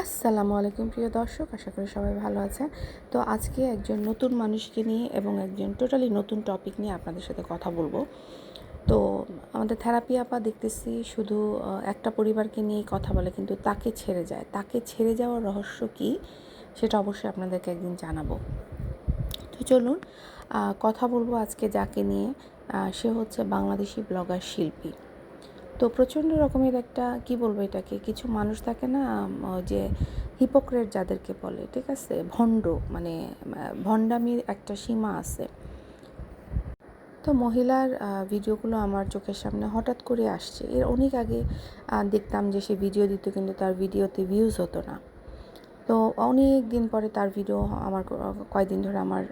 আসসালামু আলাইকুম প্রিয় দর্শক, আশা করি সবাই ভালো আছেন। তো আজকে একজন নতুন মানুষকে নিয়ে এবং একজন টোটালি নতুন টপিক নিয়ে আপনাদের সাথে কথা বলব। তো আমাদের থেরাপি আপা দেখতেছি শুধু একটা পরিবারকে নিয়েই কথা বলে কিন্তু তাকে ছেড়ে যায়। তাকে ছেড়ে যাওয়ার রহস্য কী সেটা অবশ্যই আপনাদেরকে একদিন জানাব। তো চলুন কথা বলব আজকে যাকে নিয়ে। সে হচ্ছে বাংলাদেশি ব্লগার শিল্পী। তো প্রচণ্ড রকমের একটা, কি বলব এটাকে, কিছু মানুষ থাকে না যে হিপোক্রেট যাদেরকে বলে, ঠিক আছে? ভণ্ড মানে ভণ্ডামির একটা সীমা আছে। তো মহিলার ভিডিওগুলো আমার চোখের সামনে হঠাৎ করে আসছে। এর অনেক আগে দেখতাম যে সে ভিডিও দিত কিন্তু তার ভিডিওতে ভিউজ হতো না। তো অনেক দিন পরে তার ভিডিও আমার কয়েকদিন ধরে আমার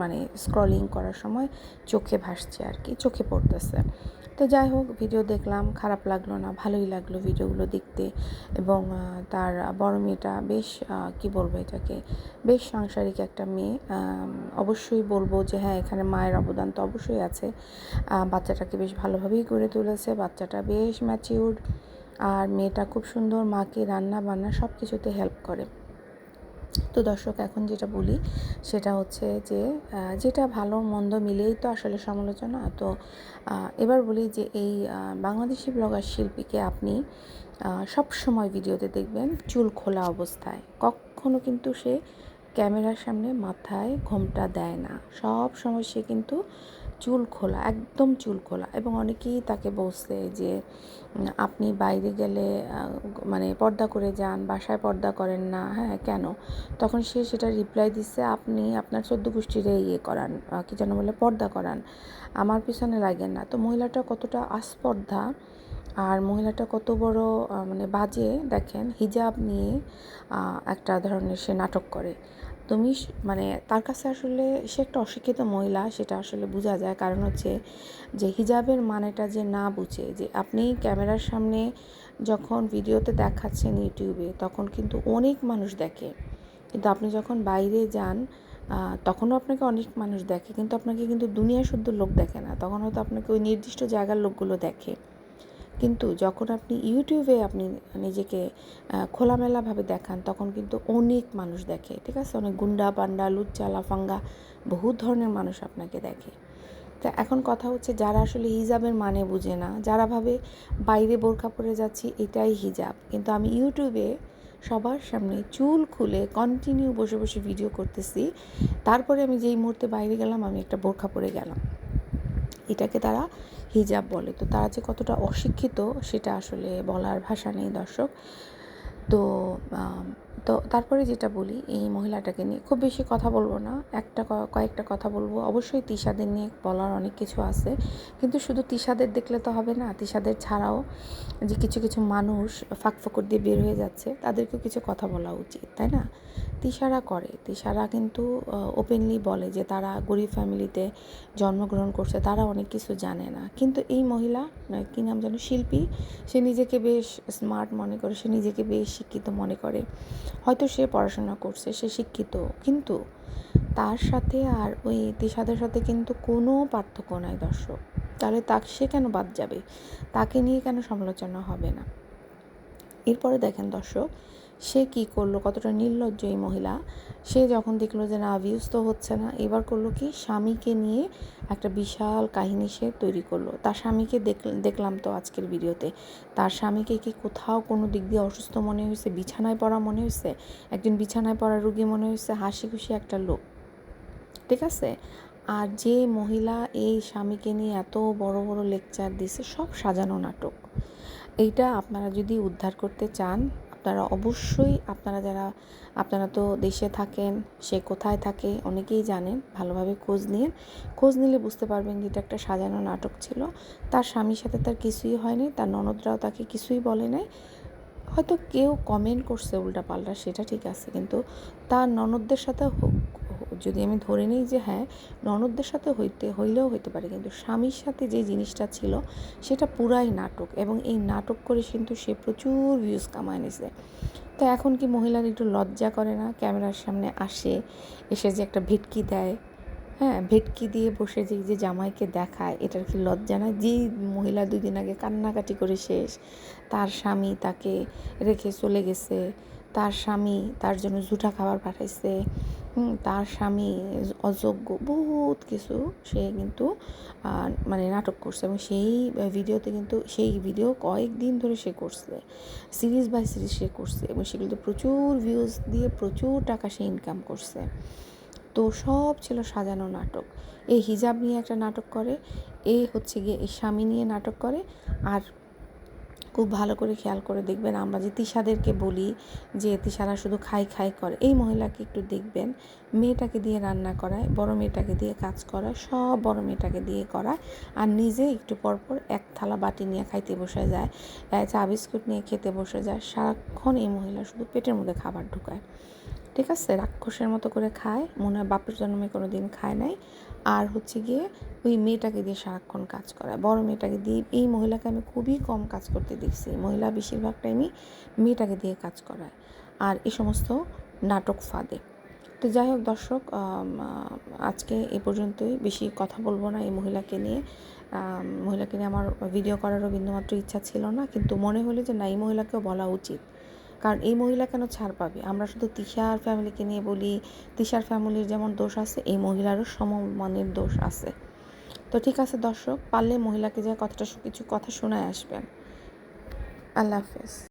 মানে স্ক্রলিং করার সময় চোখে ভাসছে আর কি, চোখে পড়তেছে। তো যাই হোক ভিডিও দেখলাম, খারাপ লাগল না, ভালোই লাগল ভিডিওগুলো দেখতে এবং তার বড় মেয়েটা বেশ কি বলব এটাকে, বেশ সাংসারিক একটা মেয়ে। অবশ্যই বলব যে হ্যাঁ এখানে মায়ের অবদান তো অবশ্যই আছে। বাচ্চাটাকে বেশ ভালোভাবেই গড়ে তুলেছে, বাচ্চাটা বেশ ম্যাচিউর আর মেয়েটা খুব সুন্দর, মাকে রান্না বান্না সব কিছুতে হেল্প করে। তো দর্শক এখন যেটা বলি, সেটা হচ্ছে যে যেটা ভালো মন্দ মিলেই তো আসলে সমালোচনা। তো এবার বলি যে এই বাংলাদেশি ব্লগার শিল্পীকে আপনি সব সময় ভিডিওতে দেখবেন চুল খোলা অবস্থায়। কখনো কিন্তু সে ক্যামেরার সামনে মাথায় ঘোমটা দেয় না। সব সময় সে কিন্তু চুল খোলা, একদম চুল খোলা। এবং অনেকেই তাকে বলছে যে আপনি বাইরে গেলে মানে পর্দা করে যান, বাসায় পর্দা করেন না। হ্যাঁ কেন? তখন সে সেটা রিপ্লাই দিচ্ছে আপনি আপনার চোদ্দ গোষ্ঠীরে ইয়ে করান কী কি যেন বলে, পর্দা করান। আমার পিছনে লাগেন না। তো মহিলাটা কতটা আস্পর্ধা আর মহিলাটা কত বড় মানে বাজে, দেখেন, হিজাব নিয়ে একটা ধরনের সে নাটক করে। তুমি মানে তার কাছে আসলে সে একটা অশিক্ষিত মহিলা, সেটা আসলে বোঝা যায়। কারণ হচ্ছে যে হিজাবের মানেটা যে না বুঝে, যে আপনি ক্যামেরার সামনে যখন ভিডিওতে দেখাচ্ছেন ইউটিউবে, তখন কিন্তু অনেক মানুষ দেখে। কিন্তু আপনি যখন বাইরে যান তখনও আপনাকে অনেক মানুষ দেখে। কিন্তু আপনাকে কিন্তু দুনিয়া শুদ্ধ লোক দেখে না। তখন হয়তো আপনাকে ওই নির্দিষ্ট জায়গার লোকগুলো দেখে। কিন্তু যখন আপনি ইউটিউবে আপনি নিজেকে খোলামেলাভাবে দেখান, তখন কিন্তু অনেক মানুষ দেখে, ঠিক আছে? অনেক গুন্ডা পান্ডা লুচ্চা, লাফাঙ্গা বহু ধরনের মানুষ আপনাকে দেখে। তা এখন কথা হচ্ছে যারা আসলে হিজাবের মানে বুঝে না, যারা ভাবে, বাইরে বোরখা পরে যাচ্ছি, এটাই হিজাব। কিন্তু আমি ইউটিউবে সবার সামনে চুল খুলে কন্টিনিউ বসে বসে ভিডিও করতেছি। তারপরে আমি যেই মুহূর্তে বাইরে গেলাম, আমি একটা বোরখা পরে গেলাম। এটাকে তারা হিজাব বলে। তো তারা যে কতটা অশিক্ষিত সেটা আসলে বলার ভাষা নেই দর্শক। তো তো তারপরে যেটা বলি, এই মহিলাটাকে নিয়ে খুব বেশি কথা বলব না। একটা কয়েকটা কথা বলব। অবশ্যই তিশাদের নিয়ে বলার অনেক কিছু আছে। কিন্তু শুধু তিশাদের দেখলে তো হবে না, তিশাদের ছাড়াও যে কিছু কিছু মানুষ ফাঁক ফকর দিয়ে বের হয়ে যাচ্ছে, তাদেরকেও কিছু কথা বলা উচিত, তাই না? তিশারা করে। তিশারা কিন্তু ওপেনলি বলে যে তারা গরিব ফ্যামিলিতে জন্মগ্রহণ করছে, তারা অনেক কিছু জানে না। কিন্তু এই মহিলা কি নাম যেন, শিল্পী, সে নিজেকে বেশ স্মার্ট মনে করে, সে নিজেকে বেশ শিক্ষিত মনে করে। হয়তো সে পড়াশোনা করছে, সে শিক্ষিত, কিন্তু তার সাথে আর ওই তিশাদের সাথে কিন্তু কোনো পার্থক্য নাই দর্শক। তাহলে তাকে, সে কেন বাদ যাবে? তাকে নিয়ে কেন সমালোচনা হবে না? এরপরে দেখেন দর্শক সে কি করল? কতটা নির্লজ্জ এই মহিলা? সে যখন দেখল যে না ভিউজ তো হচ্ছে না, এবার করল কি? স্বামীকে নিয়ে একটা বিশাল কাহিনী সে তৈরি করল। তার স্বামীকে দেখ- দেখলাম তো আজকের ভিডিওতে। তার স্বামীকে কি কোথাও কোনো দিক দিয়ে অসুস্থ মনে হয়েছে? বিছানায় পড়া মনে হয়েছে? একজন বিছানায় পড়া রুগী মনে হয়েছে? হাসি খুশি একটা লোক। ঠিক আছে? আর যে মহিলা এই স্বামীকে নিয়ে এত বড় বড় লেকচার দিছে, সব সাজানো নাটক। এইটা আপনারা যদি উদ্ধার করতে চান আপনারা অবশ্যই আপনারা যারা, আপনারা তো দেশে থাকেন, সে কোথায় থাকে অনেকেই জানেন, ভালোভাবে খোঁজ নিয়ে, খোঁজ নিলে বুঝতে পারবেন যে এটা একটা সাজানো নাটক ছিল। তার স্বামীর সাথে তার কিছুই হয়নি, তার ননদরাও তাকে কিছুই বলে নাই। হয়তো কেউ কমেন্ট করছে উল্টা পাল্টা সেটা ঠিক আছে, কিন্তু তার ননদদের সাথে যদি আমি ধরে নিই যে হ্যাঁ ননদদের সাথে হইতে, হইলেও হইতে পারে, কিন্তু স্বামীর সাথে যে জিনিসটা ছিল, সেটা পুরাই নাটক এবং এই নাটক করে কিন্তু সে প্রচুর ভিউজ কামায় নিছে। তো এখন কি মহিলার একটু লজ্জা করে না? ক্যামেরার সামনে আসে, এসে যে একটা ভিটকি দেয়। হ্যাঁ ভেটকি দিয়ে বসে যে যে জামাইকে দেখায়, এটার কি লজ্জা না যেই মহিলা দুই দিন আগে কান্নাকাটি করে শেষ, তার স্বামী তাকে রেখে চলে গেছে। তার স্বামী তার জন্য জুটা খাবার পাঠাইছে। তার স্বামী অযোগ্য, বহুত কিছু সে কিন্তু মানে নাটক করছে এবং সেই ভিডিওতে কিন্তু, সেই ভিডিও কয়েকদিন ধরে সে করছে। সিরিজ বাই সিরিজ সে করছে এবং সেগুলোতে প্রচুর ভিউজ দিয়ে প্রচুর টাকা সে ইনকাম করছে। তো সব ছিল সাজানো নাটক। এই হিজাব নিয়ে একটা নাটক করে, এ হচ্ছে গিয়ে এই স্বামী নিয়ে নাটক করে, আর খুব ভালো করে খেয়াল করে দেখবেন। আমরা যে তিশাদেরকে বলি যে, তিশারা শুধু খাই খাই করে। এই মহিলাকে একটু দেখবেন। মেয়েটাকে দিয়ে রান্না করায়, বড় মেয়েটাকে দিয়ে কাজ করায়, সব বড় মেয়েটাকে দিয়ে করায় আর নিজে একটু পরপর এক থালা বাটি নিয়ে খাইতে বসে যায় চা বিস্কুট নিয়ে খেতে বসে যায়। সারাক্ষণ এই মহিলা শুধু পেটের মধ্যে খাবার ঢুকায়। ঠিক আছে? রাক্ষসের মতো করে খায়। মনে হয় বাপের জন্মে কোনো দিন খায় নাই। আর হচ্ছে গিয়ে ওই মেয়েটাকে দিয়ে সারাক্ষণ কাজ করায়। বড় মেয়েটাকে দিয়ে এই মহিলাকে আমি খুবই কম কাজ করতে দেখছি। মহিলা বেশিরভাগ টাইমই মেয়েটাকে দিয়ে কাজ করায়। আর এই সমস্ত নাটক ফাঁদে। তো যাই হোক দর্শক আজকে এ পর্যন্তই। বেশি কথা বলব না এই মহিলাকে নিয়ে। মহিলাকে নিয়ে আমার ভিডিও করারও বিন্দুমাত্র ইচ্ছা ছিল না। কিন্তু মনে হলো যে না, এই মহিলাকেও বলা উচিত। কারণ এই মহিলা কেন ছাড় পাবে? আমরা শুধু তিশার ফ্যামিলিকে নিয়ে বলি, তিশার ফ্যামিলির যেমন দোষ আছে, এই মহিলারও সমমানের দোষ আছে। তো ঠিক আছে দর্শক, পারলে মহিলাকে যা কথাটা কিছু কথা শোনায় আসবেন। আল্লাহ হাফেজ।